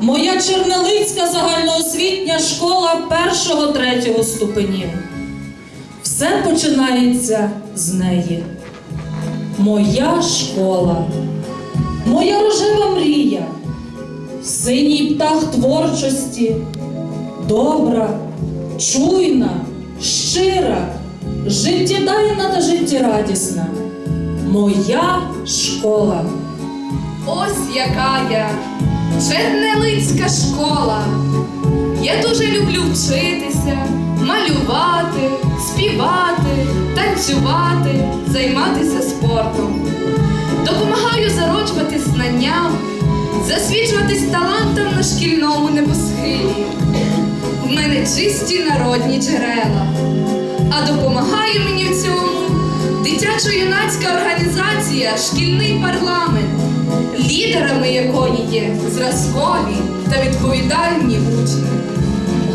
моя Чернелицька загальноосвітня школа першого-третього ступенів. Все починається з неї. Моя школа, моя рожева мрія, синій птах творчості, добра, чуйна, щира, життєдайна та життєрадісна. Моя школа. Ось яка я, Чернелицька школа. Я дуже люблю вчитися, малювати, співати, танцювати, займатися спортом. Допомагаю зароджувати знанням, засвіджуватись талантом на шкільному небосхилі. В мене чисті народні джерела. А допомагає мені в цьому дитячо-юнацька організація Шкільний парламент, лідерами якої є зразкові та відповідальні учні.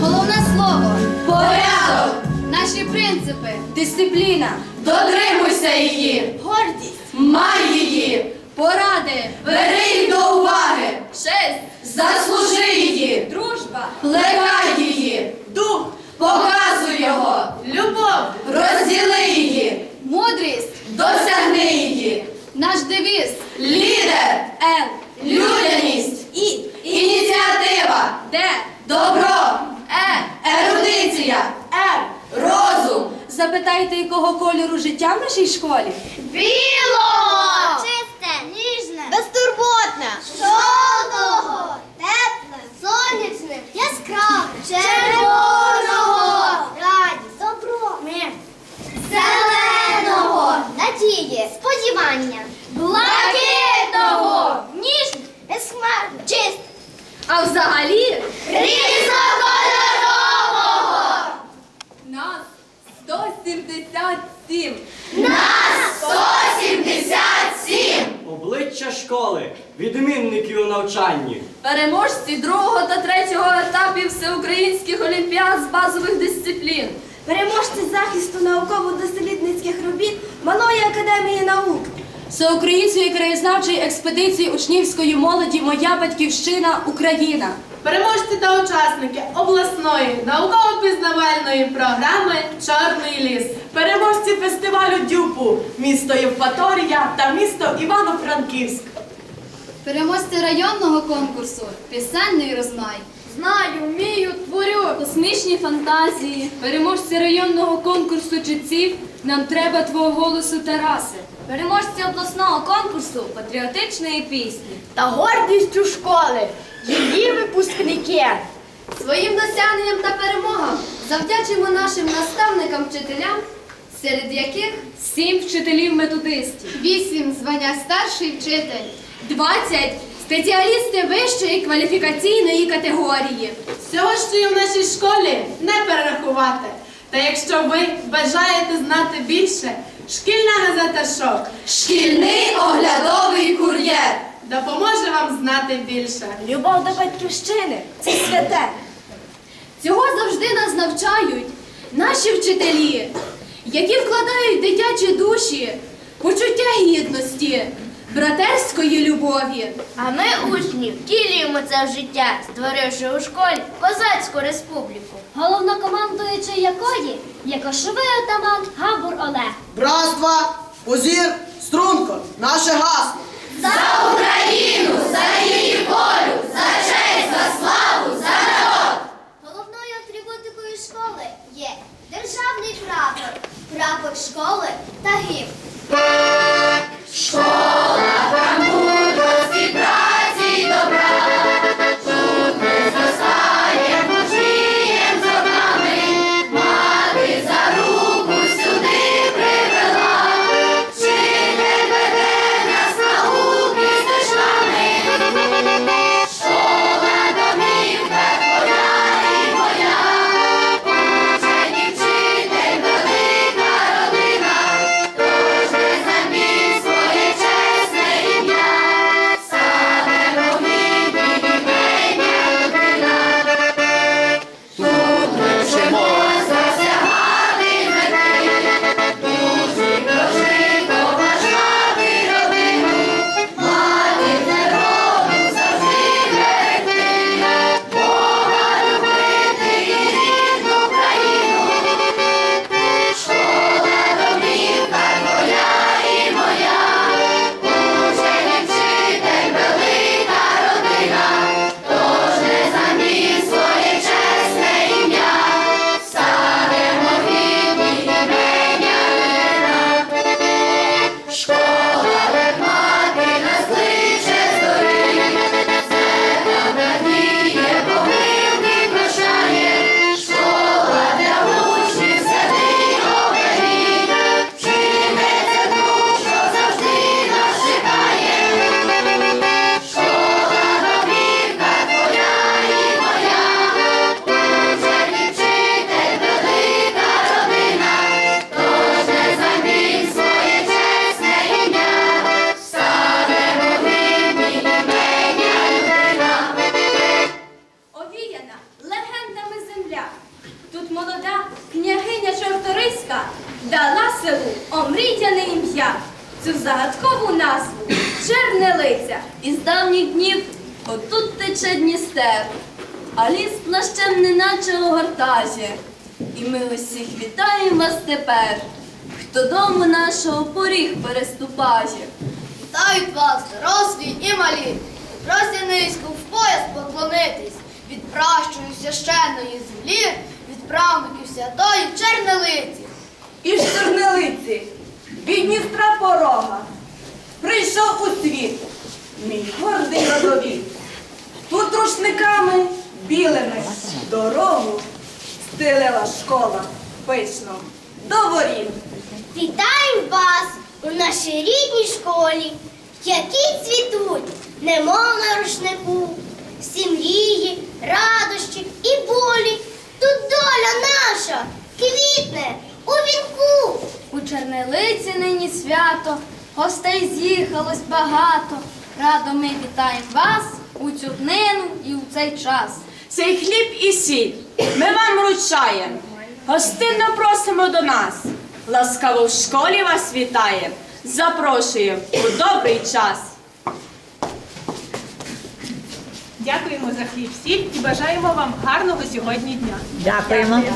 Головне слово Порядок! наші принципи, Дисципліна! Дотримуйся її! гордість, Май її! поради, Бери їх до уваги! честь, Заслужи її! дружба, Плекай її! дух, Показуй його! любов, кольору життя в нашій школі? Всеукраїнських олімпіад з базових дисциплін. Переможці захисту науково-дослідницьких робіт Малої академії наук. Всеукраїнської краєзнавчої експедиції учнівської молоді Моя батьківщина Україна. Переможці та учасники обласної науково-пізнавальної програми Чорний ліс. Переможці фестивалю Дюпу, місто Євпаторія та місто Івано-Франківськ. Переможці районного конкурсу Пісенний розмай. Знаю, вмію, творю. Космічні фантазії, переможці районного конкурсу читців Нам треба твого голосу, Тарасе. Переможці обласного конкурсу патріотичної пісні. Та гордістю школи, її випускники. Своїм досягненням та перемогам завдячимо нашим наставникам, вчителям, серед яких Сім вчителів-методистів. 8 звання старший вчитель. 20 спеціалісти вищої кваліфікаційної категорії. Всього, що є в нашій школі, не перерахувати. Та якщо ви бажаєте знати більше, шкільна газета Шок Шкільний оглядовий кур'єр. допоможе вам знати більше. Любов до батьківщини це святе. Цього завжди нас навчають наші вчителі, які вкладають дитячі душі почуття гідності, братерської любові. А ми, учні, втілюємо це в життя, створивши у школі козацьку республіку. Головнокомандуючий якої є кошовий отаман Габур Олег. Братства, позір, струнко, наше гасло. За Україну, за її волю, за честь, за славу, за народ. Головною атрибутикою школи є державний прапор, прапор школи та гімн. Неначе. І ми усіх вітаємо вас тепер, хто дому нашого поріг переступає. Вітають вас, дорослі і малі. Просять низько в пояс поклонитись від пращої священної землі, від правнуків святої чернелиці. Із Чернелиці, від Дністра порога, прийшов у світ мій гордий родовід. Тут рушниками білими дорогу стелила школа пишно до воріт. Вітаємо вас у нашій рідній школі, які цвітуть, немов на рушнику, всі мрії, радощі і болі. Тут доля наша квітне у вінку. У Чернелиці нині свято, гостей з'їхалось багато. Радо ми вітаємо вас у цю днину і у цей час. Цей хліб і сіль ми вам вручаємо. Гостинно просимо до нас. Ласкаво в школі вас вітаємо. Запрошуємо у добрий час. Дякуємо за хліб сіль і бажаємо вам гарного сьогодні дня. Дякуємо. Ой,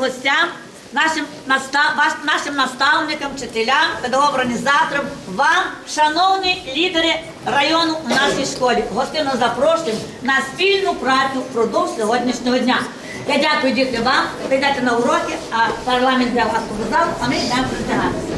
гостям, нашим настав... нашим наставникам, вчителям, педагогам-організаторам, вам, шановні лідери району у нашій школі, гостинно запрошуємо на спільну працю впродовж сьогоднішнього дня. Я дякую діти вам, прийдете на уроки, а парламент для вас показав, а ми йдемо притягатися.